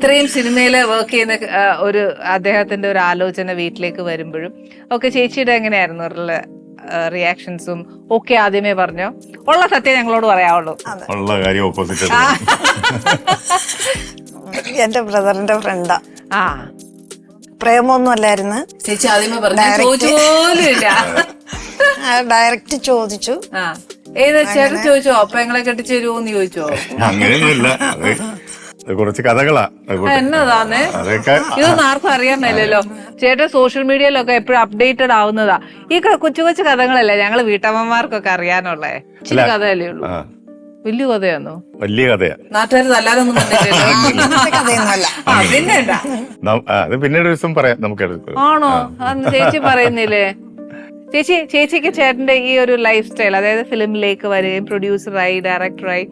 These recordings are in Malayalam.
ഇത്രയും സിനിമയിൽ വർക്ക് ചെയ്യുന്ന ഒരു അദ്ദേഹത്തിന്റെ ഒരു ആലോചന വീട്ടിലേക്ക് വരുമ്പോഴും. ഒക്കെ ചേച്ചിയുടെ എങ്ങനെയായിരുന്നു റിയാക്ഷൻസും ഒക്കെ ആദ്യമേ പറഞ്ഞോ. ഉള്ള സത്യം ഞങ്ങളോട് പറയാവുള്ളൂ. ഉള്ള കാര്യം ഓപ്പോസിറ്റ് എന്റെ ബ്രദറിന്റെ ഫ്രണ്ടാ ആ. പ്രേമൊന്നും അല്ലായിരുന്നു. ചേച്ചി ആദ്യമേ പറഞ്ഞു ഡയറക്റ്റ് ചോദിച്ചു ആ ഏത് ചേട്ടൻ ചോദിച്ചോ? പെങ്ങളെ കെട്ടിച്ചു തരുമോന്ന് ചോദിച്ചോ? അങ്ങനെയൊന്നുമില്ല. കുറച്ച് കഥകളാ. എന്നതാന്നേ? അതൊക്കെ ഇതൊന്നും ആർക്കും അറിയാമല്ലോ ചേട്ടൻ സോഷ്യൽ മീഡിയയിലൊക്കെ എപ്പോഴും അപ്ഡേറ്റഡ് ആവുന്നതാ. ഈ കൊച്ചു കൊച്ചു കഥകളല്ലേ ഞങ്ങൾ വീട്ടമ്മമാർക്കൊക്കെ അറിയാനുള്ളേ? ചില കഥയല്ലേ ഉള്ളൂ. വലിയ കഥയാണോ വലിയ കഥയാ. നാട്ടുകാർ അത് പിന്നീട് ഒരു ദിവസം പറയാം. നമുക്ക് ആണോ? അന്ന് ചേച്ചി പറയുന്നില്ലേ? ചേച്ചി ചേച്ചിക്ക് ചേട്ടന്റെ ഈ ഒരു ലൈഫ് സ്റ്റൈൽ അതായത് ഫിലിമിലേക്ക് വരികയും പ്രൊഡ്യൂസറായി ഡയറക്ടറായി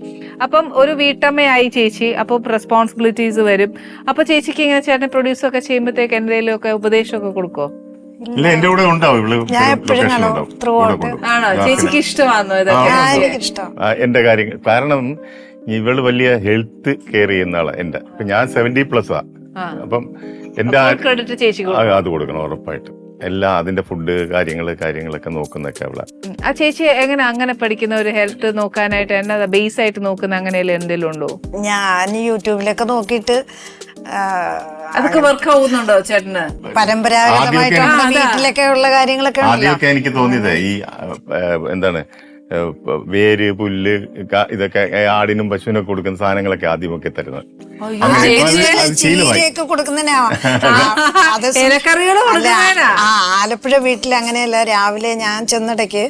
അപ്പം ഒരു വീട്ടമ്മയായി ചേച്ചി അപ്പം റെസ്പോൺസിബിലിറ്റീസ് വരും. അപ്പൊ ചേച്ചിക്ക് ഇങ്ങനെ ചേട്ടൻ പ്രൊഡ്യൂസ് ഒക്കെ ചെയ്യുമ്പോഴത്തേക്ക് എന്തെങ്കിലും ഒക്കെ ഉപദേശമൊക്കെ കൊടുക്കോ ഇല്ല എന്റെ കൂടെ ഉണ്ടാവും. ഇവൾ. ആണോ? ചേച്ചിക്ക് ഇഷ്ടമാണോ ഇതൊക്കെ? എന്റെ കാര്യങ്ങൾ കാരണം ഇവൾ വലിയ ഹെൽത്ത് കെയർ ചെയ്യുന്ന ആളാ എന്റെ. ഞാൻ സെവന്റി പ്ലസ് ആ. അപ്പം എന്റെ അത് കൊടുക്കണം ഉറപ്പായിട്ടും. എല്ലാം അതിന്റെ ഫുഡ് കാര്യങ്ങൾ കാര്യങ്ങളൊക്കെ നോക്കുന്നൊക്കെ അവൾ. ആ ചേച്ചി എങ്ങനെ അങ്ങനെ പഠിക്കുന്ന ഒരു ഹെൽത്ത് നോക്കാനായിട്ട് എന്നാ ബേസ് ആയിട്ട് നോക്കുന്ന അങ്ങനെ എന്തെങ്കിലും ഉണ്ടോ? ഞാൻ യൂട്യൂബിലൊക്കെ നോക്കിയിട്ട് അതൊക്കെ വർക്ക് ആവുന്നുണ്ടോ ചേട്ടന്? പരമ്പരാഗതമായിട്ട് വീട്ടിലൊക്കെ ഉള്ള കാര്യങ്ങളൊക്കെ ആദ്യമൊക്കെ എനിക്ക് തോന്നിയത് ഈ എന്താണ് വേര് പുല്ല് ഇതൊക്കെ ആടിനും പശുവിനൊക്കെ കൊടുക്കുന്ന സാധനങ്ങളൊക്കെ ആദ്യമൊക്കെ തരുന്നത്. കൊടുക്കുന്നതിനാ. ആലപ്പുഴ വീട്ടിൽ അങ്ങനെയല്ല. രാവിലെ ഞാൻ ചെന്നിടയ്ക്ക്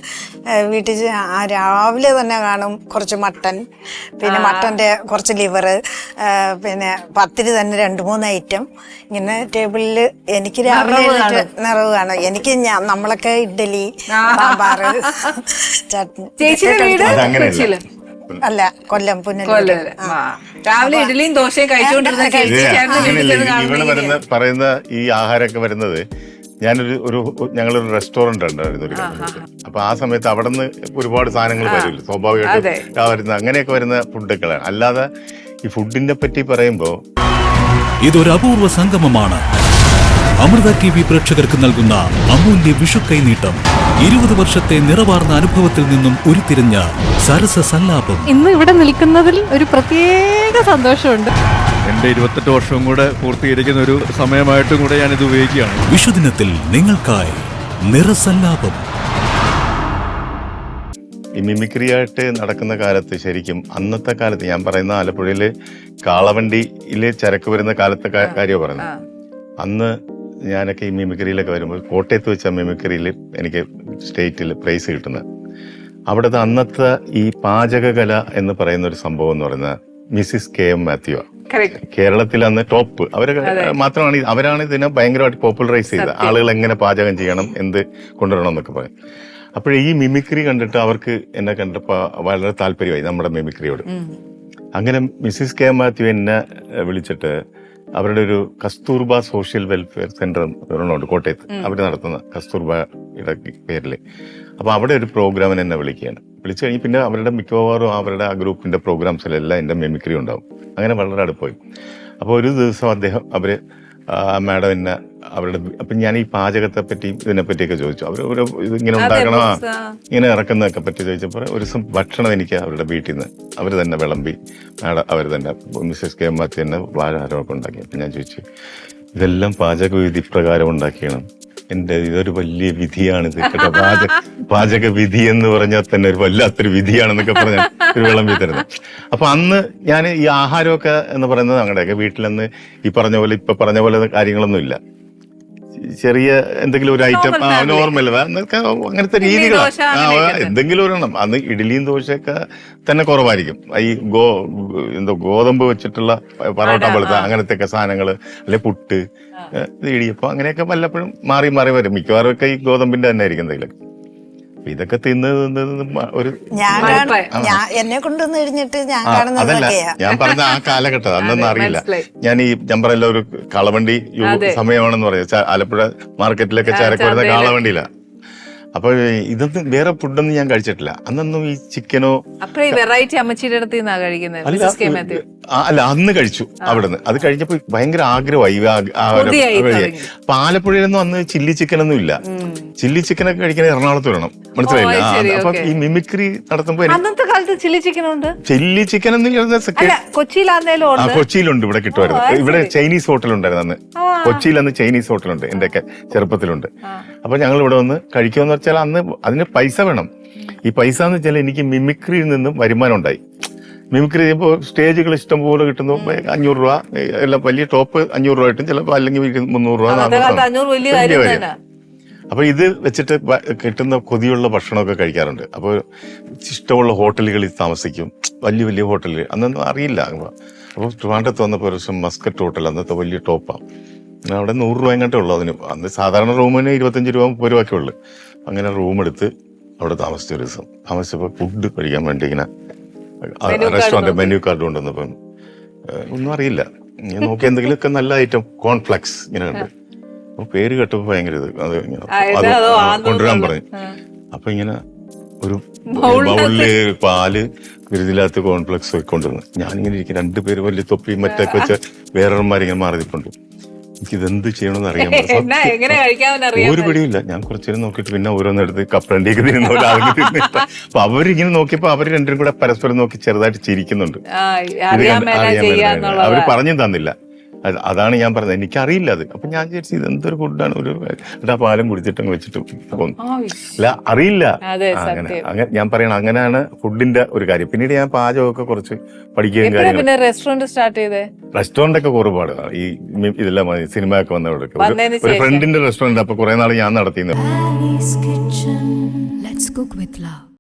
വീട്ടിൽ ആ രാവിലെ തന്നെ കാണും കുറച്ച് മട്ടൻ പിന്നെ മട്ടന്റെ കുറച്ച് ലിവർ പിന്നെ പത്തിരി തന്നെ രണ്ട് മൂന്ന് ഐറ്റം. ഇങ്ങനെ ടേബിളിൽ എനിക്ക് രാവിലെ നിറവ് കാണും. എനിക്ക് നമ്മളൊക്കെ ഇഡ്ഡലി സാമ്പാറ് ചട്നി അല്ല കൊല്ലം പുന്നല്ല കൊല്ലം. രാവിലെ ഇഡലിയും ദോശയും കഴിച്ചുകൊണ്ടിരുന്ന ചേച്ചി ഇത് വീട്ടിൽ അങ്ങനെയല്ല ചെന്ന് ഇവൾ കാണുന്നില്ല. വരുന്ന പറയുന്ന ഈ ആഹാരമൊക്കെ വരുന്നത് ഞാനൊരു ഒരു ഞങ്ങളൊരു റെസ്റ്റോറന്റ് ഉണ്ടായിരുന്നു ഒരു കാലത്ത്. അപ്പൊ ആ സമയത്ത് അവിടെ നിന്ന് ഒരുപാട് സാധനങ്ങൾ വരില്ല അതെ. സ്വാഭാവികമായിട്ടും ആ വരുന്ന അങ്ങനെയൊക്കെ വരുന്ന ഫുഡൊക്കെയാണ് അല്ലാതെ ഈ ഫുഡിനെ പറ്റി പറയുമ്പോ ഇതൊരു അപൂർവ സംഗമമാണ്. അമൃത ടി വി പ്രേക്ഷകർക്ക് നൽകുന്ന അമൂല്യ വിഷു കൈനീട്ടം ഇരുപത് വർഷത്തെ നിറവാർന്ന അനുഭവത്തിൽ നിന്നും ഉരുത്തിരിഞ്ഞ സരസ സല്ലാപം. ഇന്ന് ഇവിടെ നിൽക്കുന്നതിൽ ഒരു പ്രത്യേക സന്തോഷമുണ്ട്. എന്റെ ഇരുപത്തെട്ട് വർഷവും കൂടെ പൂർത്തീകരിക്കുന്ന ഒരു സമയമായിട്ടും കൂടെ ഞാൻ ഇത് ഉപയോഗിക്കുകയാണ്. വിഷുദിനത്തിൽ നിങ്ങൾക്കായി നിറസല്ലാപം. ഈ മിമിക്രി ആയിട്ട് നടക്കുന്ന കാലത്ത് ശരിക്കും അന്നത്തെ കാലത്ത് ഞാൻ പറയുന്ന ആലപ്പുഴയിലെ കാളവണ്ടിയിലെ ചരക്ക് വരുന്ന കാലത്തെ കാര്യമാണ് പറയുന്നത്. അന്ന് ഞാനൊക്കെ ഈ മിമിക്രിയിലൊക്കെ വരുമ്പോൾ കോട്ടയത്ത് വെച്ച മിമിക്രിയിൽ എനിക്ക് സ്റ്റേറ്റിൽ പ്രൈസ് കിട്ടുന്നത്. അവിടുത്തെ അന്നത്തെ ഈ പാചകകല എന്ന് പറയുന്ന ഒരു സംഭവം എന്ന് പറയുന്നത് മിസ്സിസ് കെ എം മാത്യു. കേരളത്തിൽ അന്ന് ടോപ്പ് അവരെ മാത്രമാണ് അവരാണ് ഇതിനെ ഭയങ്കരമായിട്ട് പോപ്പുലറൈസ് ചെയ്തത്. ആളുകൾ എങ്ങനെ പാചകം ചെയ്യണം എന്ത് കൊണ്ടുവരണം എന്നൊക്കെ പറയും. അപ്പോഴേ ഈ മിമിക്രി കണ്ടിട്ട് അവർക്ക് എന്നെ കണ്ടപ്പോൾ വളരെ താല്പര്യമായി നമ്മുടെ മിമിക്രിയോട് അങ്ങനെ മിസ്സിസ് കെ മാത്യു എന്നെ വിളിച്ചിട്ട് അവരുടെ ഒരു കസ്തൂർബ സോഷ്യൽ വെൽഫെയർ സെന്റർ ഒരെണ്ണമുണ്ട് കോട്ടയത്ത്. അവർ നടത്തുന്ന കസ്തൂർബയുടെ പേരിൽ അപ്പോൾ അവിടെ ഒരു പ്രോഗ്രാമിന് എന്നെ വിളിക്കുകയാണ്. വിളിച്ചു കഴിഞ്ഞ് പിന്നെ അവരുടെ മിക്കവാറും അവരുടെ ആ ഗ്രൂപ്പിന്റെ പ്രോഗ്രാംസിലെല്ലാം എന്റെ മെമിക്രി ഉണ്ടാവും. അങ്ങനെ വളരെ അടുപ്പോയി അപ്പോൾ ഒരു ദിവസം അദ്ദേഹം അവർ ആ മാഡം എന്നെ അവരുടെ അപ്പൊ ഞാൻ ഈ പാചകത്തെ പറ്റി ഇതിനെ പറ്റിയൊക്കെ ചോദിച്ചു. അവർ ഒരു ഇത് ഇങ്ങനെ ഉണ്ടാക്കണോ. ഇങ്ങനെ ഇറക്കുന്നതൊക്കെ പറ്റി ചോദിച്ചപ്പോൾ ഒരു ദിവസം ഭക്ഷണം എനിക്ക് അവരുടെ വീട്ടിൽ നിന്ന് അവർ തന്നെ വിളമ്പി മാഡം അവർ തന്നെ മിസ്സസ് കെ എം മാത്തി തന്നെ ആഹാരമൊക്കെ ഉണ്ടാക്കി അപ്പം ഞാൻ ചോദിച്ചു ഇതെല്ലാം പാചക വിധി പ്രകാരം ഉണ്ടാക്കിയാണ്. എന്റെ ഇതൊരു വലിയ വിധിയാണിത് കേട്ടോ. പാചക പാചക വിധി എന്ന് പറഞ്ഞാൽ തന്നെ ഒരു വല്ലാത്തൊരു വിധിയാണെന്നൊക്കെ പറഞ്ഞ ഒരു വിളമ്പി തരുന്നത് അപ്പൊ അന്ന് ഞാൻ ഈ ആഹാരമൊക്കെ എന്ന് പറയുന്നത് ഞങ്ങളുടെയൊക്കെ വീട്ടിലന്ന് ഈ പറഞ്ഞ പോലെ ഇപ്പൊ പറഞ്ഞ പോലെ കാര്യങ്ങളൊന്നും ഇല്ല ചെറിയ എന്തെങ്കിലും ഒരു ഐറ്റം ആ നോർമൽ അങ്ങനത്തെ രീതികളാണ് എന്തെങ്കിലും ഒരെണ്ണം. അന്ന് ഇഡ്ഡലിയും ദോശയൊക്കെ തന്നെ കുറവായിരിക്കും. ഈ ഗോ എന്തോ ഗോതമ്പ് വെച്ചിട്ടുള്ള പറോട്ട പോലത്തെ. അങ്ങനത്തെ ഒക്കെ സാധനങ്ങൾ അല്ലെ പുട്ട് ഇടിയപ്പം അങ്ങനെയൊക്കെ വല്ലപ്പോഴും മാറി മാറി വരും. മിക്കവാറും ഒക്കെ ഈ ഗോതമ്പിന്റെ തന്നെ ആയിരിക്കും എന്തെങ്കിലും അപ്പൊ ഇതൊക്കെ തിന്ന് തിന്ന് തിന്ന് ഒരു ഞാൻ. കാണും ഞാൻ എന്നെ കൊണ്ടുവന്ന് കഴിഞ്ഞിട്ട് ഞാൻ ആ, അതല്ല കാണുന്നതൊക്കെയാ ഞാൻ പറഞ്ഞ ആ കാലഘട്ടം അന്നൊന്നും അറിയില്ല. ഞാൻ ഈ ഞാൻ പറയല്ല ഒരു കളവണ്ടി യു- സമയമാണെന്ന് പറയാം. ച- ആലപ്പുഴ മാർക്കറ്റിലൊക്കെ ചരക്ക് വരുന്ന. കാളവണ്ടിയില. അപ്പൊ ഇതൊന്നും വേറെ ഫുഡൊന്നും ഞാൻ കഴിച്ചിട്ടില്ല. അന്നൊന്നും ഈ ചിക്കനോ വെറൈറ്റി അമ്മച്ചിയുടെ അടുത്ത് നിന്നാ കഴിക്കുന്നത് മിസ്സസ് കെ മാത്യു അല്ല അന്ന് കഴിച്ചു അവിടുന്ന്. അത് കഴിഞ്ഞപ്പോ ഭയങ്കര ആഗ്രഹമായി. അപ്പൊ ആലപ്പുഴയിലൊന്നും അന്ന് ചില്ലി ചിക്കൻ ഒന്നും ഇല്ല. ചില്ലി ചിക്കൻ ഒക്കെ കഴിക്കാൻ എറണാകുളത്ത് വരണം മനസ്സിലായില്ല? അപ്പൊ ഈ മിമിക്രി നടത്തുമ്പോ എനിക്ക് അന്നത്തെ കാലത്ത് ചില്ലി ചിക്കൻ ഉണ്ട്? ചില്ലി ചിക്കൻ കൊച്ചിയിലാന്നേലും ഉണ്ട്. കൊച്ചിയിലുണ്ട് ഇവിടെ കിട്ടുമായിരുന്നു. ഇവിടെ ചൈനീസ് ഹോട്ടൽ ഉണ്ടായിരുന്നു അന്ന്. കൊച്ചിയിൽ അന്ന് ചൈനീസ് ഹോട്ടലുണ്ട് എന്റെയൊക്കെ ചെറുപ്പത്തിലുണ്ട്. ആ. അപ്പൊ ഞങ്ങൾ ഇവിടെ വന്ന് കഴിക്കുമെന്ന് വെച്ചാൽ അന്ന് അതിന് പൈസ വേണം. ഈ പൈസ എന്ന് വെച്ചാൽ എനിക്ക് മിമിക്രിയിൽ നിന്നും വരുമാനം ഉണ്ടായി. മിമിക്രി ചെയ്യുമ്പോൾ സ്റ്റേജുകൾ ഇഷ്ടം പോലെ കിട്ടുന്നു. അഞ്ഞൂറ് രൂപ എല്ലാം വലിയ ടോപ്പ് അഞ്ഞൂറ് രൂപ കിട്ടും ചിലപ്പോൾ അല്ലെങ്കിൽ മുന്നൂറ് രൂപ. അപ്പൊ ഇത് വെച്ചിട്ട് കിട്ടുന്ന കൊതിയുള്ള ഭക്ഷണമൊക്കെ കഴിക്കാറുണ്ട്. അപ്പോൾ ഇഷ്ടമുള്ള ഹോട്ടലുകളിൽ താമസിക്കും. വലിയ വലിയ ഹോട്ടലുകൾ. അന്നൊന്നും അറിയില്ല. അപ്പോൾ ട്രിവാൻഡത്ത് വന്നപ്പോൾ ഒരു മസ്കറ്റ് ഹോട്ടൽ അന്നത്തെ വലിയ ടോപ്പാണ് അവിടെ നൂറ് രൂപ എങ്ങോട്ടേ ഉള്ളൂ അതിന്. അന്ന് സാധാരണ റൂമിന് ഇരുപത്തഞ്ച് രൂപ മുപ്പത് രൂപയൊക്കെ ഉള്ളൂ. അങ്ങനെ റൂം എടുത്ത് അവിടെ താമസിച്ച ഒരു ദിവസം. താമസിച്ചപ്പോൾ ഫുഡ് കഴിക്കാൻ വേണ്ടി ഇങ്ങനെ റെസ്റ്റോറന്റ്. മെനു കാർഡ് കൊണ്ടുവന്നപ്പം അപ്പം ഒന്നും അറിയില്ല. ഞാൻ നോക്കി എന്തെങ്കിലുമൊക്കെ നല്ല ഐറ്റം കോൺഫ്ലക്സ് ഇങ്ങനെ ഉണ്ട് അപ്പൊ പേര് കേട്ടപ്പോ ഭയങ്കര ഇത് അത് അത് കൊണ്ടുവരാൻ പറഞ്ഞു. അപ്പൊ ഇങ്ങനെ ഒരു ബൗളിൽ പാൽ വിരുതില്ലാത്ത കോൺഫ്ലക്സ് കൊണ്ടുവന്നു. ഞാനിങ്ങനെ ഇരിക്കും രണ്ടുപേര് വലിയ തൊപ്പി മറ്റൊക്കെ വെച്ച് വേറൊരുമാരിങ്ങനെ മാറി നിൽപ്പുണ്ട് എനിക്ക് ഇതെന്ത് ചെയ്യണമെന്ന് അറിയാൻ ഒരു പിടിയില്ല ഞാൻ കുറച്ചേരം നോക്കിയിട്ട് പിന്നെ ഓരോന്നെടുത്ത് കപ്പലണ്ടിക്ക് തിരുന്ന പോലെ അപ്പൊ അവരിങ്ങനെ നോക്കിയപ്പോ അവർ രണ്ടും കൂടെ പരസ്പരം നോക്കി ചെറുതായിട്ട് ചിരിക്കുന്നുണ്ട്. അവർ പറഞ്ഞു തന്നില്ല. അതാണ് ഞാൻ പറഞ്ഞത്. എനിക്കറിയില്ല അത്. അപ്പൊ ഞാൻ വിചാരിച്ചു ഇത് എന്തൊരു ഫുഡാണ് ഒരു എന്നിട്ട് ആ പാലം കുടിച്ചിട്ടങ്ങ് വെച്ചിട്ട് അല്ല അറിയില്ല. അതെ, അങ്ങനെ അങ്ങനെ ഞാൻ പറയണ അങ്ങനെയാണ് ഫുഡിന്റെ ഒരു കാര്യം. പിന്നീട് ഞാൻ പാചകമൊക്കെ കുറച്ച് പഠിക്കുകയും കാര്യങ്ങൾ റെസ്റ്റോറന്റ് സ്റ്റാർട്ട് ചെയ്തേ? റെസ്റ്റോറന്റ് ഒക്കെ ഒരുപാട് ഈ ഇതെല്ലാം സിനിമ ഒക്കെ വന്നവരൊക്കെ. ഒരു ഫ്രണ്ടിന്റെ റെസ്റ്റോറന്റ് അപ്പൊ കുറെ നാൾ ഞാൻ നടത്തിയിരുന്നു.